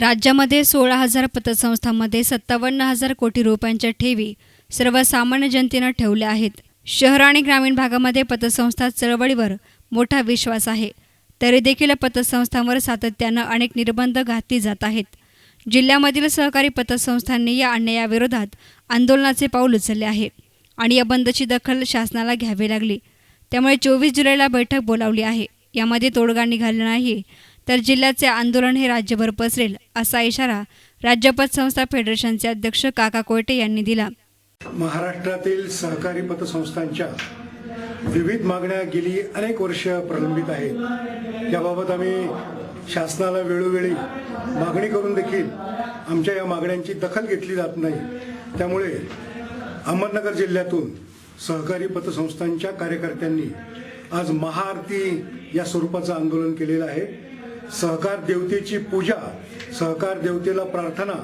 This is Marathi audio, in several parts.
राज्यामध्ये सोळा हजार पतसंस्थांमध्ये सत्तावन्न हजार कोटी रुपयांच्या ठेवी सर्वसामान्य जनतेनं ठेवल्या आहेत. शहर आणि ग्रामीण भागामध्ये पतसंस्था चळवळीवर मोठा विश्वास आहे. तरी देखील पतसंस्थांवर सातत्यानं अनेक निर्बंध घातली जात आहेत. जिल्ह्यामधील सहकारी पतसंस्थांनी या अन्यायाविरोधात आंदोलनाचे पाऊल उचलले आहे आणि या बंदची दखल शासनाला घ्यावी लागली. त्यामुळे चोवीस जुलैला बैठक बोलावली आहे. यामध्ये तोडगा निघाला नाही तर जिल्ह्याचे आंदोलन हे राज्यभर पसरेल असा इशारा राज्यपत संस्था फेडरेशनचे अध्यक्ष काका कोयटे यांनी दिला. महाराष्ट्रातील सहकारी पतसंस्थांच्या विविध मागण्या गेली अनेक वर्ष प्रलंबित आहेत. याबाबत आम्ही शासनाला वेळोवेळी मागणी करून देखील आमच्या या मागण्यांची दखल घेतली जात नाही. त्यामुळे अहमदनगर जिल्ह्यातून सहकारी पतसंस्थांच्या कार्यकर्त्यांनी आज महाआरती या स्वरूपाचं आंदोलन केलेलं आहे. सहकार देवतेची पूजा सहकार देवतेला प्रार्थना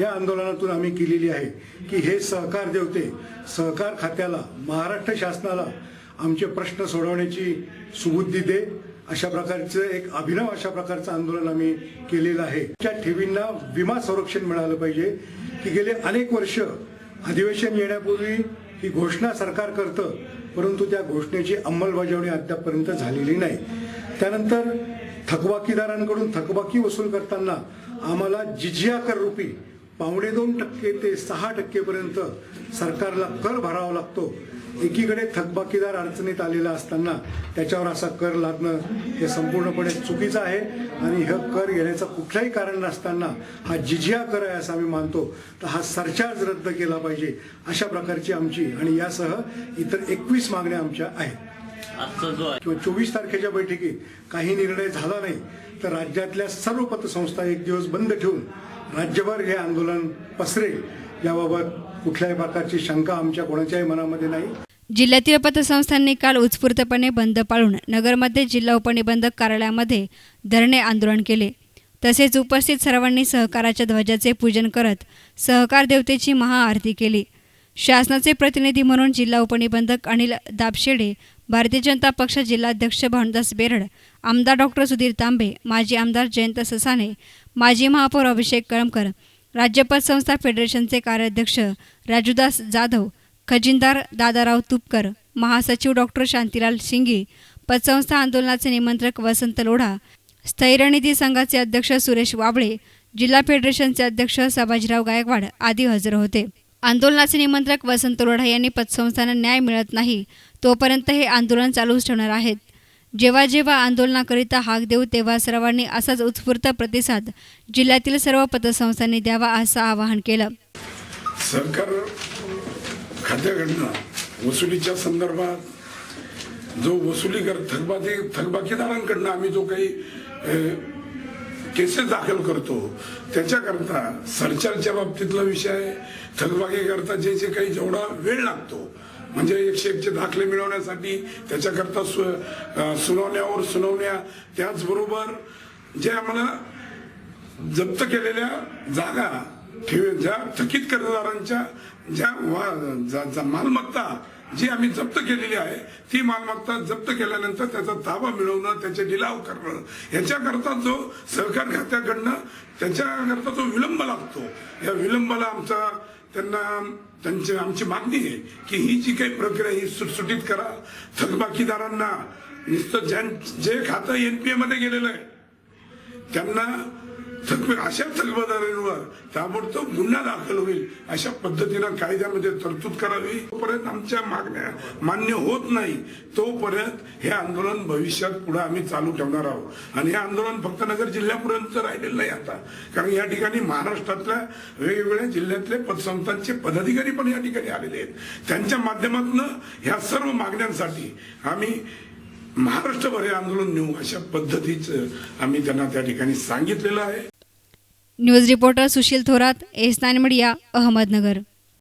या आंदोलनातून आम्ही केलेली आहे की हे सहकार देवते सहकार खात्याला महाराष्ट्र शासनाला आमचे प्रश्न सोडवण्याची सुबुद्धी दे. अशा प्रकारचं एक अभिनव अशा प्रकारचं आंदोलन आम्ही केलेलं आहे. त्या ठेवींना विमा संरक्षण मिळालं पाहिजे की गेले अनेक वर्ष अधिवेशन येण्यापूर्वी ही घोषणा सरकार करतं परंतु त्या घोषणेची अंमलबजावणी अद्यापपर्यंत झालेली नाही. त्यानंतर थकबाकीदारांकडून थकबाकी वसूल करताना आम्हाला जिजिया कर रुपी पावणे दोन टक्के ते सहा टक्केपर्यंत सरकारला कर भरावा लागतो. एकीकडे थकबाकीदार अडचणीत आलेला असताना त्याच्यावर असा कर लादणं हे संपूर्णपणे चुकीचं आहे आणि हे कर घेण्याचं कुठलंही कारण नसताना हा जिजिया कर आहे असं आम्ही मानतो. तर हा सरचार्ज रद्द केला पाहिजे अशा प्रकारची आमची आणि यासह इतर एकवीस मागण्या आमच्या आहेत. आजचा जो आहे. किंवा चोवीस तारखेच्या बैठकीत काही निर्णय झाला नाही तर राज्यातल्या सर्व पतसंस्था एक दिवस बंद ठेवून राज्यभर हे आंदोलन पसरेल. याबाबत कुठल्याही प्रकारची शंका आमच्या कोणाच्याही मनामध्ये नाही. जिल्ह्यातील पतसंस्थांनी काल उत्स्फूर्तपणे बंद पाळून नगरमध्ये जिल्हा उपनिबंधक कार्यालयामध्ये धरणे आंदोलन केले. तसेच उपस्थित सर्वांनी सहकाराच्या ध्वजाचे पूजन करत सहकार देवतेची महाआरती केली. शासनाचे प्रतिनिधी म्हणून जिल्हा उपनिबंधक अनिल दाबशेडे भारतीय जनता पक्ष जिल्हाध्यक्ष भानुदास बेरड आमदार डॉक्टर सुधीर तांबे माजी आमदार जयंत ससाने माजी महापौर अभिषेक कळमकर राज्य संस्था फेडरेशनचे कार्याध्यक्ष राजूदास जाधव खजिनदार दादाराव तुपकर महासचिव डॉक्टर शांतीलाल शिंगी पतसंस्था आंदोलनाचे निमंत्रक वसंत लोढा स्थैर्यनिधी संघाचे अध्यक्ष सुरेश वाबळे जिल्हा फेडरेशनचे अध्यक्ष सभाजीराव गायकवाड आदी हजर होते. आंदोलनाचे निमंत्रक वसंत रोढा यांनी पतसंस्थांना न्याय मिळत नाही तोपर्यंत हे आंदोलन चालूच ठेवणार आहेत. जेव्हा जेव्हा आंदोलनाकरिता हाक देऊ तेव्हा सर्वांनी असाच उत्स्फूर्त प्रतिसाद जिल्ह्यातील सर्व पतसंस्थांनी द्यावा असं आवाहन केलं. सरकार खात्याकडनं वसुलीच्या संदर्भात जो वसुली कर थकबाकी थकबाकीदारांकडनं आम्ही जो काही केसेस दाखल करतो. त्याच्याकरता सरचारच्या बाबतीतला विषय थकबाकीकरता जे जे काही जेवढा वेळ लागतो म्हणजे एकशे एकचे दाखले मिळवण्यासाठी त्याच्याकरता सु सुनावण्यावर सुनावण्या त्याचबरोबर जे आम्हाला जप्त केलेल्या जागा ठेव ज्या थकीत कर्जदारांच्या ज्या मालमत्ता जी आम्ही जप्त केलेली आहे ती मालमत्ता जप्त केल्यानंतर त्याचा ताबा मिळवणं त्याचे लिलाव करणं याच्याकरता जो सहकार खात्याकडनं त्याच्याकरता जो विलंब लागतो या विलंबाला आमचा त्यांना त्यांची आमची मागणी आहे की ही जी काही प्रक्रिया ही सुटसुटीत करा. थकबाकीदारांना नुसतं ज्यां जे खातं एनपीए मध्ये गेलेलं आहे त्यांना अशा थकबादारांवर ताबडतोब गुन्हा दाखल होईल. अशा पद्धतीनं कायद्यामध्ये तरतूद करावी. तोपर्यंत आमच्या मागण्या मान्य होत नाही. तोपर्यंत हे आंदोलन भविष्यात पुढे आम्ही चालू ठेवणार आहोत. आणि हे आंदोलन फक्त नगर जिल्ह्यापर्यंत राहिलेलं नाही आता. कारण या ठिकाणी महाराष्ट्रातल्या वेगवेगळ्या जिल्ह्यातले पदसंस्थांचे पदाधिकारी पण या ठिकाणी आलेले आहेत. त्यांच्या माध्यमातून ह्या सर्व मागण्यांसाठी आम्ही महाराष्ट्रभर हे आंदोलन नेऊ अशा पद्धतीचं आम्ही त्यांना त्या ठिकाणी सांगितलेलं आहे. News reporter Sushil Thorat S nine media Ahmednagar.